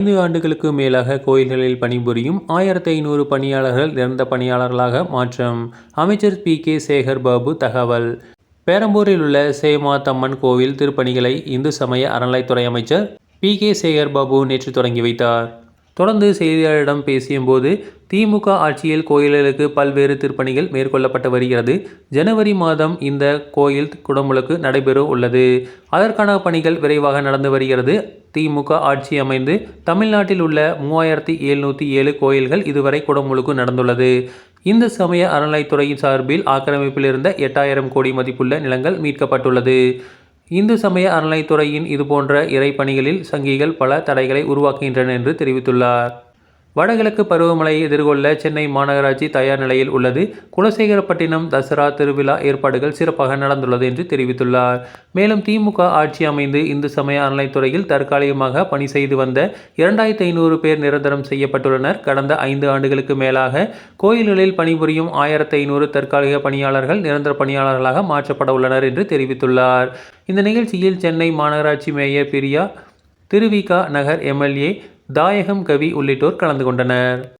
ஐந்து ஆண்டுகளுக்கு மேலாக கோயில்களில் பணிபுரியும் ஆயிரத்தி ஐநூறு பணியாளர்கள் நிரந்தர பணியாளர்களாக மாற்றம். அமைச்சர் பி. கே. சேகர் பாபு தகவல். பேரம்பூரில் உள்ள சேமாத்தம்மன் கோவில் திருப்பணிகளை இந்து சமய அறநிலைத்துறை அமைச்சர் பி. கே. சேகர் பாபு நேற்று தொடங்கி வைத்தார். தொடர்ந்து செய்தியாளரிடம் பேசியபோது திமுக ஆட்சியில் கோயில்களுக்கு பல்வேறு திருப்பணிகள் மேற்கொள்ளப்பட்டு வருகிறது. ஜனவரி மாதம் இந்த கோயில் குடமுழுக்கு நடைபெற உள்ளது. அதற்கான பணிகள் விரைவாக நடந்து வருகிறது. திமுக ஆட்சி அமைந்து தமிழ்நாட்டில் உள்ள மூவாயிரத்தி எழுநூற்றி ஏழு கோயில்கள் இதுவரை குடமுழுக்கு நடந்துள்ளது. இந்து சமய அறநிலைத்துறையின் சார்பில் ஆக்கிரமிப்பில் இருந்த எட்டாயிரம் கோடி மதிப்புள்ள நிலங்கள் மீட்கப்பட்டுள்ளது. இந்து சமய அறநிலைத்துறையின் இதுபோன்ற இறைப்பணிகளில் சங்கிகள் பல தடைகளை உருவாக்குகின்றன என்று தெரிவித்துள்ளார். வடகிழக்கு பருவமழையை எதிர்கொள்ள சென்னை மாநகராட்சி தயார் நிலையில் உள்ளது. குலசேகரப்பட்டினம் தசரா திருவிழா ஏற்பாடுகள் சிறப்பாக நடந்துள்ளது என்று தெரிவித்துள்ளார். மேலும் திமுக ஆட்சி அமைந்து இந்து சமய அறநிலைத்துறையில் தற்காலிகமாக பணி செய்து வந்த இரண்டாயிரத்தி ஐநூறு பேர் நிரந்தரம் செய்யப்பட்டுள்ளனர். கடந்த ஐந்து ஆண்டுகளுக்கு மேலாக கோயில்களில் பணிபுரியும் ஆயிரத்தி ஐநூறு தற்காலிக பணியாளர்கள் நிரந்தர பணியாளர்களாக மாற்றப்பட உள்ளனர் என்று தெரிவித்துள்ளார். இந்த நிகழ்ச்சியில் சென்னை மாநகராட்சி மேயர் பிரியா திருவிகா நகர் எம்எல்ஏ தாயகம் கவி உள்ளிட்டோர் கலந்து கொண்டனர்.